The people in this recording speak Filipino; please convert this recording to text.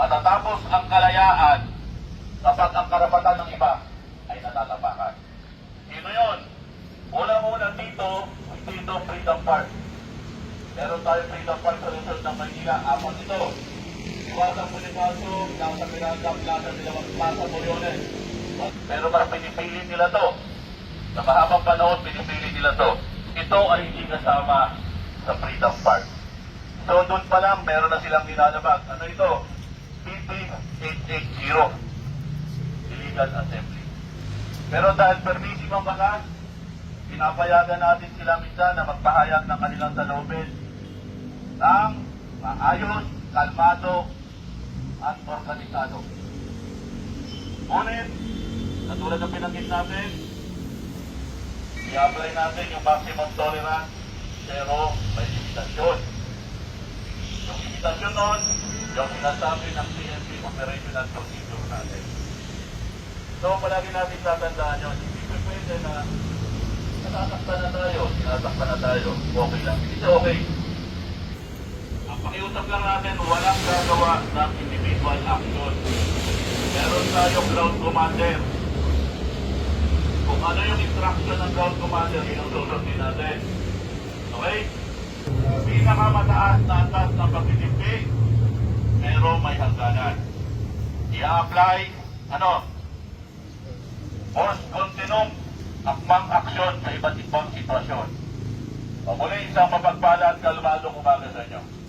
Matatapos ang kalayaan kapag ang karapatan ng iba ay natatapakan. Sino yun? Unang-una dito, dito Freedom Park. Meron tayo Freedom Park sa Luzon ng Maynila. Apat ito. Iwasang Bonifacio, nasa Miranda, Plaza de la Plaza Moriones. Pero mas pinipili nila to. Sa mahabang panahon, pinipili nila to. Ito ay hindi kasama sa Freedom Park. So doon pa lang, meron na silang nilalabag. Ano ito? PP 880. Illegal Assembly. Pero dahil permissive ang bakas, pinapayagan natin sila minsan na magpahayag ng kanilang salobin ng maayos, kalmado, at organisado. Ngunit, katulad ng pinanggit natin, i-apply natin yung maximum tolerance, pero may limitasyon. Yung limitasyon nun, yung sinasabi ng PNP operational procedure natin. So, palagi natin tatandaan yun. Hindi pwede na natatakpan na tayo, tinatakpan na tayo. Okay lang. Hindi okay. Ang pakiusap lang natin, walang gagawa ng individual action. Meron tayong ground commander. Kung ano yung instruction ng ground commander, yun ang susundin natin. Okay? Pinakamataas na atas ng pagtitimpi, pero may hangganan. I-apply, ano, Post continuum akmang aksyon sa iba't ibang sitwasyon. O muli isang mapagpala at kalmadong umaga sa inyo.